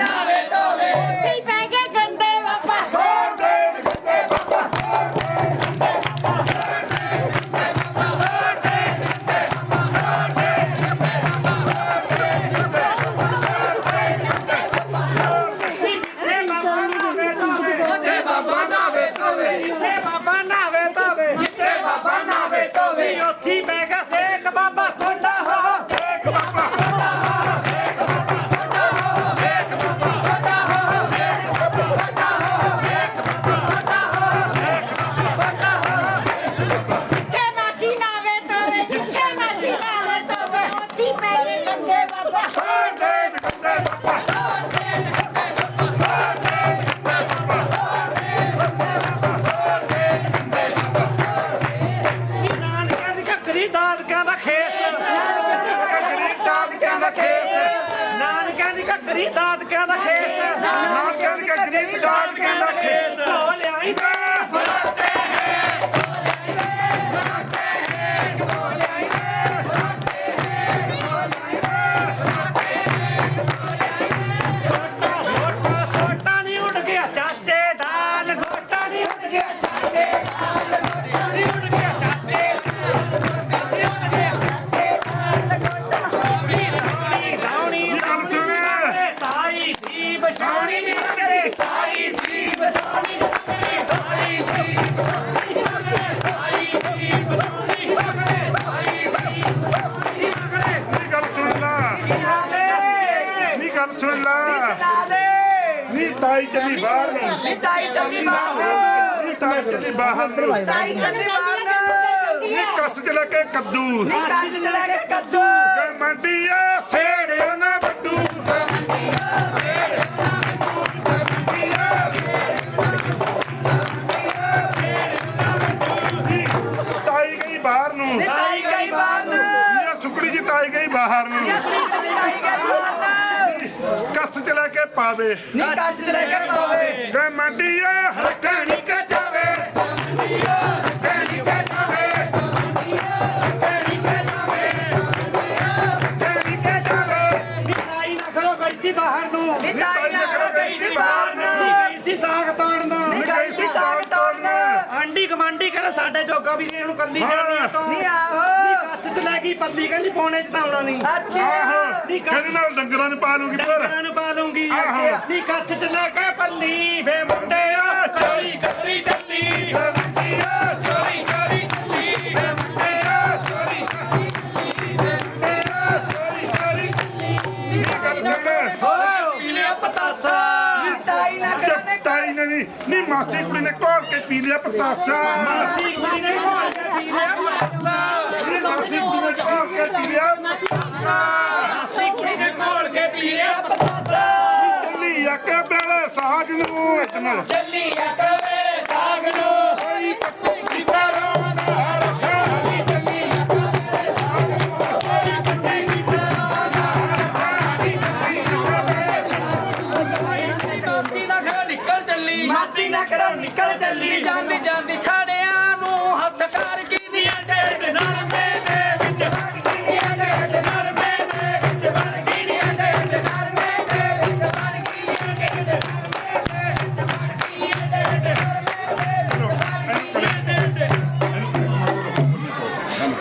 နာပဲတော့ပဲ ਘੱਗਰੀ ਦਾਦਕਿਆਂ ਦਾ ਖੇਸ। ਗਰੀਬ ਦਾਦਕਿਆਂ ਦਾ ਖੇਤ ਨਾਨਕਿਆਂ ਦੀ ਘੱਗਰੀ ਦਾਦਕਿਆਂ ਦਾ ਖੇਸ। ਨਾਨਕਿਆਂ ਦੀ ਤਾਈ ਚੱਲੀ ਬਾਹਰ ਨੂੰ। ਨਿਤਾਈ ਚੱਲੀ ਬਾਹਰ ਨੀ। ਤਾਈ ਚੱਲੀ ਬਾਹਰ ਨੂੰ। ਨਿਤਾਈ ਚੱਲੀ ਬਾਹਰ ਨੀ। ਕੱਸ ਚ ਲੈ ਕੇ ਕੱਦੂ। ਕੰਜ ਚ ਲੈ ਕੇ ਕੱਦੂ। ਕੇ ਮੰਡੀਆ ਛੇੜਿਓ ਨਾ ਬੱਡੂ ਤਾਈ ਗਈ ਬਾਹਰ ਨੂੰ। ਨਿਤਾਈ ਗਈ ਬਾਹਰ ਨੂੰ। ਇਹ ਸੁਕੜੀ ਜੀ ਤਾਈ ਗਈ ਬਾਹਰ ਨੂੰ। ਗਈ ਕੱਸ ਚ ਲੈ ਕੇ ਪਾਵੇ। ਨੀ ਕੰਜ ਚ ਲੈ ਕੇ ਪਾਵੇ ਕੇ ਮੰਡੀਆ ਹਰਕਣੀ ਕੇ ਜਾਵੇ ਹਰਕਣੀ ਕੇ ਜਾਵੇ ਹਰਕਣੀ ਕੇ ਜਾਵੇ। ਹਰਕਣੀ ਕੇ ਜਾਵੇ ਨਿਤਾਈ ਨਾ ਕਰੋ ਗਈ ਸੀ ਬਾਹਰ ਨੂੰ। ਨਿਤਾਈ ਨਾ ਕਰੋ ਗਈ ਸੀ ਬਾਹਰ ਨੂੰ। ਗਈ ਸੀ ਸਾਗ ਤਾਣ ਨੂੰ ਨੀ ਗਈ ਸੀ ਸਾਗ ਤੋੜਨ ਆਂਡੀ ਕਮਾਂਡੀ ਕਰ ਸਾਡੇ ਜੋਗਾ ਵੀ ਇਹਨੂੰ ਕੱਲੀ ਕਰਨੀ ਤੋਂ। ਨੀ ਆਹੋ। ਕੱਚ ਚ ਲੈ ਗਈ ਪੱਲੀ ਕਹਿੰਦੀ ਪੌਣੇ ਚ ਤਾਂ ਆਉਣਾ ਨਹੀਂ ਅੱਛਾ। ਆਹੋ ਕਹਿੰਦੇ ਨਾਲ ਡੰਗਰਾਂ ਨੂੰ ਪਾ ਲੂਗੀ ਪਰ। ਡੰਗਰਾਂ ਨੂੰ ਪਾ ਲੂੰਗੀ। ਨੀ ਕੱਚ ਚ ਲੈ ਕੇ ਪੱਲੀ ਵੇ ਮੁੰਡਿਆ ਚੋਰੀ ਕਰੀ ਚੱਲੀ। ਮੰਡੀਆ ਚੋਰੀ ਕਰੀ ਚੱਲੀ। ਵੇ ਮੁੰਡਿਆ ਚੋਰੀ ਕਰੀ ਚੱਲੀ। ਵੇ ਮੁੰਡਿਆ ਚੋਰੀ ਕਰੀ ਚੱਲੀ। ਇਹ ਗੱਲ ਸੁਣ। ਓ ਪੀਲਿਆ ਪਤਾਸਾ। ਨਿਤਾਈ ਨਾ ਕਰੋ ਨੇ ਤਾਈ ਨੇ ਨਹੀਂ ਨੀ ਮਾਸੀ ਕੁੜੀ ਨੇ ਕੇ ਪੀ ਲਿਆ ਪਤਾਸਾ। ਮਾਸੀ ਕੁੜੀ ਨੇ ਘੋਲ ਕੇ ਪੀ ਲਿਆ ਪਤਾਸਾ। ਮਾਸੀ ਕੁੜੀ ਨੇ ਘੋਲ ਕੇ ਪੀ ਲਿਆ ਪਤਾਸਾ। ਮਾਸੀ ਕੁੜੀ ਨੇ ਘੋਲ ਕੇ ਪੀ ਲਿਆ ਸਾਗ ਨੂੰ ਇਤਨਾ ਜੱਲੀ ਅੱਗ ਵੇਲੇ ਸਾਗ ਨੂੰ। ਨਿਕਲ ਚੱਲੀ। ਜਾਂਦੀ ਜਾਂਦੀ ਛਾੜਿਆਂ ਨੂੰ ਹੱਥ ਕਰਕੇ